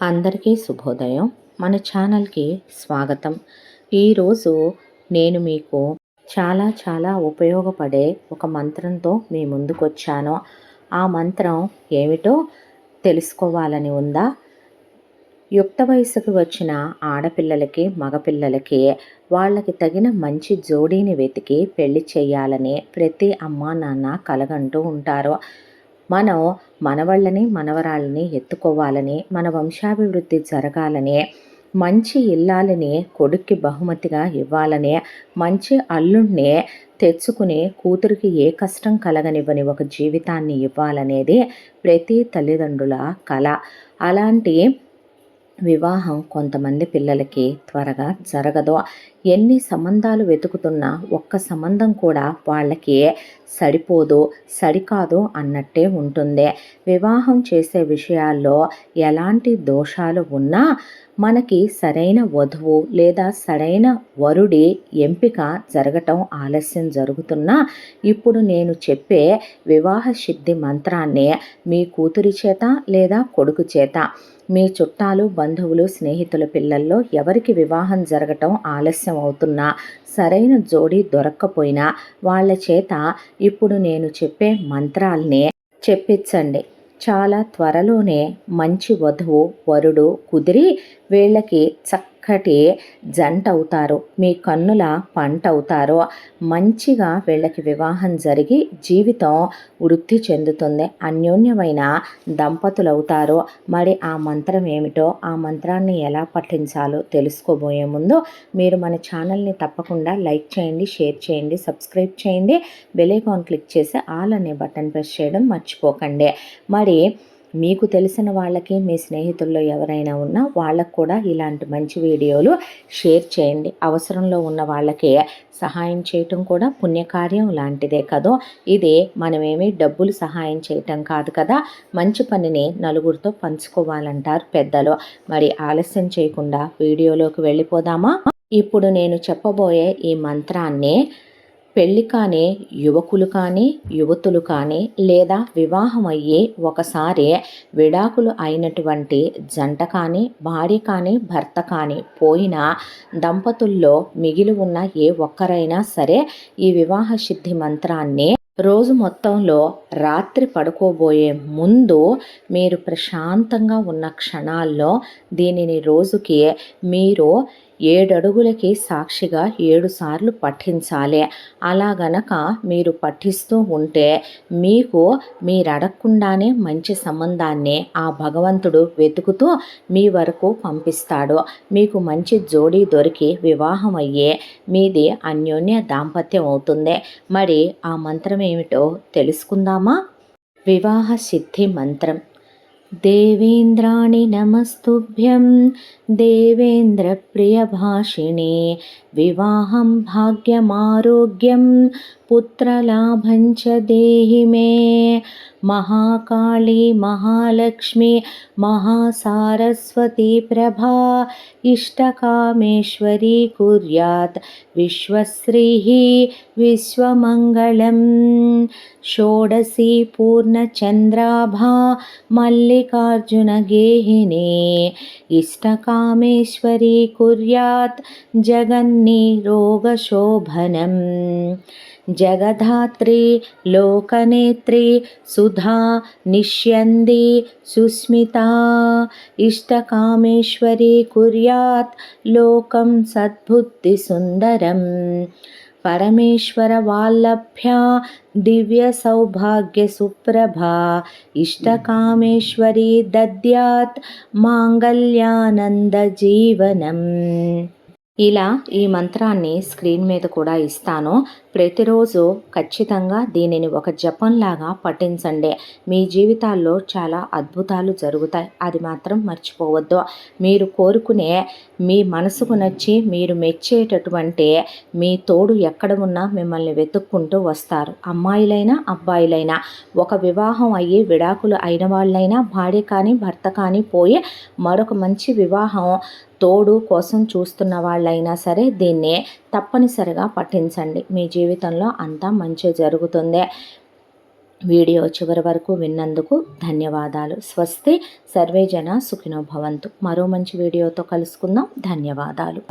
అందరికీ శుభోదయం. మన ఛానల్కి స్వాగతం. ఈరోజు నేను మీకు చాలా చాలా ఉపయోగపడే ఒక మంత్రంతో మీ ముందుకు వచ్చాను ఆ మంత్రం ఏమిటో తెలుసుకోవాలని ఉందా? యుక్త వయసుకు వచ్చిన ఆడపిల్లలకి మగపిల్లలకి వాళ్ళకి తగిన మంచి జోడీని వెతికి పెళ్ళి చేయాలని ప్రతి అమ్మా నాన్న కలగంటూ ఉంటారు. మనం మనవళ్ళని మనవరాళ్ళని ఎత్తుకోవాలని మన వంశాభివృద్ధి జరగాలని మంచి ఇల్లాలని కొడుక్కి బహుమతిగా ఇవ్వాలని మంచి అల్లుణ్ణి తెచ్చుకుని కూతురికి ఏ కష్టం కలగనివ్వని ఒక జీవితాన్ని ఇవ్వాలనేది ప్రతి తల్లిదండ్రుల కళ అలాంటి వివాహం కొంతమంది పిల్లలకి త్వరగా జరగదు ఎన్ని సంబంధాలు వెతుకుతున్నా ఒక్క సంబంధం కూడా వాళ్ళకి సరిపోదు సరికాదు అన్నట్టే ఉంటుంది. వివాహం చేసే విషయాల్లో ఎలాంటి దోషాలు ఉన్నా మనకి సరైన వధువు లేదా సరైన వరుడి ఎంపిక జరగటం ఆలస్యం జరుగుతున్నా ఇప్పుడు నేను చెప్పే వివాహ సిద్ధి మంత్రాన్ని మీ కూతురి చేత లేదా కొడుకు చేత మీ చుట్టాలు బంధువులు స్నేహితుల పిల్లల్లో ఎవరికి వివాహం జరగటం ఆలస్యం అవుతున్నా సరైన జోడీ దొరక్కపోయినా వాళ్ళ చేత ఇప్పుడు నేను చెప్పే మంత్రాల్ని చెప్పించండి. చాలా త్వరలోనే మంచి వధువు వరుడు కుదిరి వీళ్ళకి చక్క చక్కటి జంట అవుతారు మీ కన్నుల పంట అవుతారు మంచిగా వీళ్ళకి వివాహం జరిగి జీవితం వృద్ధి చెందుతుంది. అన్యోన్యమైన దంపతులు అవుతారు మరి ఆ మంత్రం ఏమిటో ఆ మంత్రాన్ని ఎలా పఠించాలో తెలుసుకోబోయే ముందు మీరు మన ఛానల్ని తప్పకుండా లైక్ చేయండి షేర్ చేయండి సబ్స్క్రైబ్ చేయండి. బెల్ ఐకాన్ క్లిక్ చేసి ఆల్ అనే బటన్ ప్రెస్ చేయడం మర్చిపోకండి. మరి మీకు తెలిసిన వాళ్ళకి మీ స్నేహితుల్లో ఎవరైనా ఉన్నా వాళ్ళకు కూడా ఇలాంటి మంచి వీడియోలు షేర్ చేయండి. అవసరంలో ఉన్న వాళ్ళకి సహాయం చేయటం కూడా పుణ్యకార్యం లాంటిదే కదా? ఇది మనమేమి డబ్బులు సహాయం చేయటం కాదు కదా? మంచి పనిని నలుగురితో పంచుకోవాలంటారు పెద్దలు. మరి ఆలస్యం చేయకుండా వీడియోలోకి వెళ్ళిపోదామా? ఇప్పుడు నేను చెప్పబోయే ఈ మంత్రాన్ని పెళ్ళి కాని యువకులు కానీ యువతులు కానీ లేదా వివాహం అయ్యే ఒకసారి విడాకులు అయినటువంటి జంట కానీ భార్య కానీ భర్త కానీ పోయిన దంపతుల్లో మిగిలి ఉన్న ఏ ఒక్కరైనా సరే ఈ వివాహ సిద్ధి మంత్రాన్ని రోజు మొత్తంలో రాత్రి పడుకోబోయే ముందు మీరు ప్రశాంతంగా ఉన్న క్షణాల్లో దీనిని రోజుకి మీరు ఏడడుగులకి సాక్షిగా ఏడుసార్లు పఠించాలి. అలా గనక మీరు పఠిస్తూ ఉంటే మీకు మీరడగకుండానే మంచి సంబంధాన్ని ఆ భగవంతుడు వెతుకుతూ మీ వరకు పంపిస్తాడు. మీకు మంచి జోడీ దొరికి వివాహం అయ్యే మీది అన్యోన్య దాంపత్యం అవుతుంది. మరి ఆ మంత్రం ఏమిటో తెలుసుకుందామా? వివాహ సిద్ధి మంత్రం देवेन्द्राणि नमस्तुभ्यं। देवेन्द्रप्रियभाषिणे विवाहं भाग्यमारोग्यं पुत्रलाभं च देहि मे। महाकाली महालक्ष्मी महासारस्वती प्रभा इष्टकामेश्वरी कुर्यात् विश्वश्रीः विश्वमङ्गलं षोडशी पूर्णचन्द्राभा मल्लिकार्जुनगेहिने इष्टकामेश्वरी कुर्यात् जगन्निरोगशोभनम् जगधात्री लोकनेत्री सुधा निष्यन्दी सुस्मिता इष्टकामेश्वरी कुर्यात् लोकं सद्बुद्धिसुन्दरम् परमेश्वरवाल्लभ्या दिव्यसौभाग्यसुप्रभा इष्टकामेश्वरी दद्यात् माङ्गल्यानन्दजीवनम् ఇలా ఈ మంత్రాన్ని స్క్రీన్ మీద కూడా ఇస్తాను ప్రతిరోజు ఖచ్చితంగా దీనిని ఒక జపంలాగా పఠించండి. మీ జీవితాల్లో చాలా అద్భుతాలు జరుగుతాయి. అది మాత్రం మర్చిపోవద్దు. మీరు కోరుకునే మీ మనసుకు నచ్చి మీరు మెచ్చేటటువంటి మీ తోడు ఎక్కడ ఉన్నా మిమ్మల్ని వెతుక్కుంటూ వస్తారు. అమ్మాయిలైనా అబ్బాయిలైనా. ఒక వివాహం అయ్యి విడాకులు అయిన వాళ్ళైనా భార్య కానీ భర్త కానీ పోయి మరొక మంచి వివాహం తోడు కోసం చూస్తున్న వాళ్ళైనా సరే దీన్ని తప్పనిసరిగా పఠించండి. మీ జీవితంలో అంతా మంచి జరుగుతుంది. వీడియో చివరి వరకు విన్నందుకు ధన్యవాదాలు. స్వస్తి. సర్వే జన మరో మంచి వీడియోతో కలుసుకుందాం. ధన్యవాదాలు.